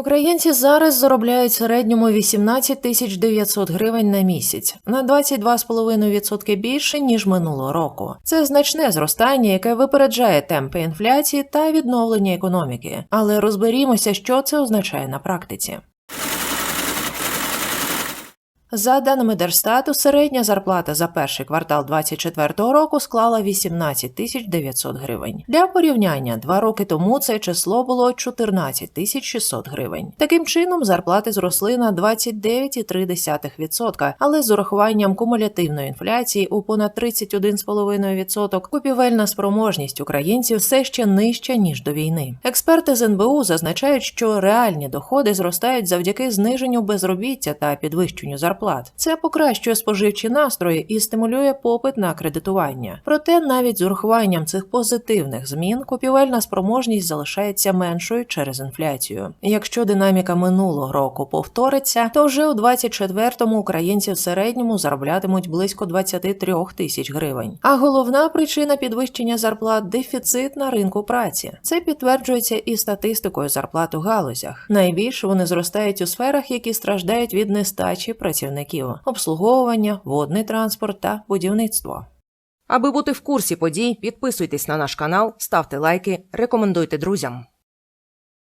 Українці зараз заробляють середньому 18 тисяч 900 гривень на місяць, на 22,5% більше ніж минулого року. Це значне зростання, яке випереджає темпи інфляції та відновлення економіки. Але розберімося, що це означає на практиці. За даними Держстату, середня зарплата за перший квартал 2024 року склала 18 тисяч 900 гривень. Для порівняння, два роки тому це число було 14 тисяч 600 гривень. Таким чином, зарплати зросли на 29,3%, але з урахуванням кумулятивної інфляції у понад 31,5% купівельна спроможність українців все ще нижча ніж до війни. Експерти з НБУ зазначають, що реальні доходи зростають завдяки зниженню безробіття та підвищенню зарплат. Це покращує споживчі настрої і стимулює попит на кредитування. Проте навіть з урахуванням цих позитивних змін купівельна спроможність залишається меншою через інфляцію. Якщо динаміка минулого року повториться, то вже у 24-му українці в середньому зароблятимуть близько 23 тисяч гривень. А головна причина підвищення зарплат дефіцит на ринку праці. Це підтверджується і статистикою зарплат у галузях. Найбільше вони зростають у сферах, які страждають від нестачі працівників обслуговування, водний транспорт та будівництво. Аби бути в курсі подій, підписуйтесь на наш канал, ставте лайки, рекомендуйте друзям.